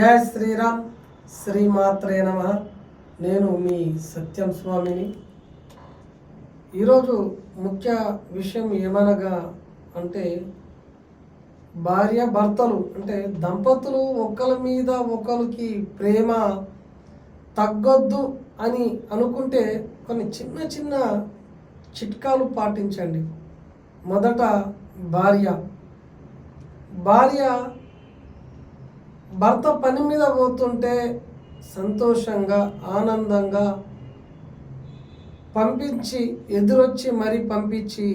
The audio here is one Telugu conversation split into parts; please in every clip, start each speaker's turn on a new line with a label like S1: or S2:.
S1: జయ శ్రీరామ్. శ్రీమాత్రే నమ. నేను మీ సత్యం స్వామిని. ఈరోజు ముఖ్య విషయం ఏమనగా అంటే భార్య భర్తలు అంటే దంపతులు ఒకరి మీద ఒకరికి ప్రేమ తగ్గొద్దు అని అనుకుంటే కొన్ని చిన్న చిన్న చిట్కాలు పాటించండి. మొదట భార్య. భార్య భర్త పని మీద పోతుంటే సంతోషంగా ఆనందంగా పంపించి ఎదురొచ్చి మరీ పంపించి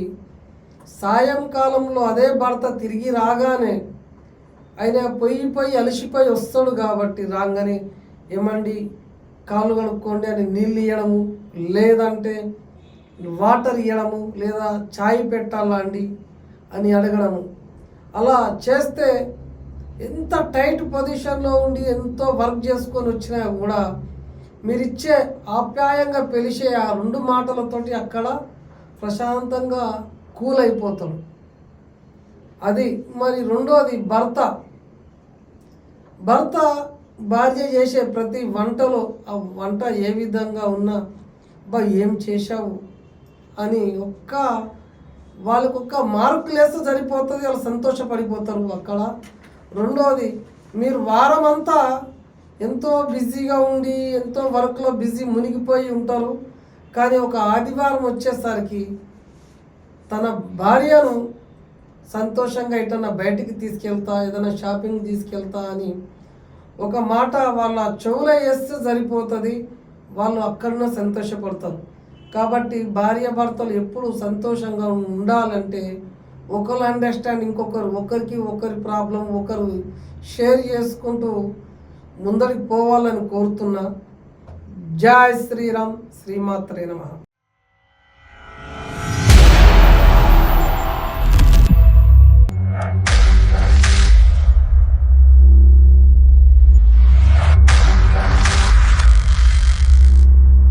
S1: సాయంకాలంలో అదే భర్త తిరిగి రాగానే ఆయన పొయ్యి పొయ్యి అలసిపోయి వస్తాడు కాబట్టి రాగానే ఏమండి కాళ్ళు కడుక్కోండి అని నీళ్ళు ఇవ్వడము లేదంటే వాటర్ ఇవ్వడము లేదా ఛాయ్ పెట్టాలా అండి అని అడగడము. అలా చేస్తే ఎంత టైట్ పొజిషన్లో ఉండి ఎంతో వర్క్ చేసుకొని వచ్చినా కూడా మీరిచ్చే ఆప్యాయంగా పిలిచే ఆ రెండు మాటలతోటి అక్కడ ప్రశాంతంగా కూల్ అయిపోతాడు. అది మరి రెండోది భర్త. భర్త భార్య చేసే ప్రతి వంటలో ఆ వంట ఏ విధంగా ఉన్నా బా ఏం చేశావు? అని ఒక్క వాళ్ళకొక్క మార్కులు వేస్తే సరిపోతుంది వాళ్ళు సంతోషపడిపోతారు అక్కడ. రెండోది మీరు వారం అంతా ఎంతో బిజీగా ఉండి ఎంతో వర్క్లో బిజీ మునిగిపోయి ఉంటారు. కానీ ఒక ఆదివారం వచ్చేసరికి తన భార్యను సంతోషంగా ఎటన్నా బయటికి తీసుకెళ్తా ఏదైనా షాపింగ్ తీసుకెళ్తా అని ఒక మాట వాళ్ళ చెవులో వేస్తే సరిపోతుంది. వాళ్ళు అక్కడనే సంతోషపడతారు. కాబట్టి భార్య భర్తలు ఎప్పుడు సంతోషంగా ఉండాలంటే ఒకరు అండర్స్టాండ్ ఇంకొకరు ఒకరికి ఒకరి ప్రాబ్లం ఒకరు షేర్ చేసుకుంటూ ముందరికి పోవాలని కోరుతున్నా జై శ్రీరామ్ శ్రీమాత్రే నమ.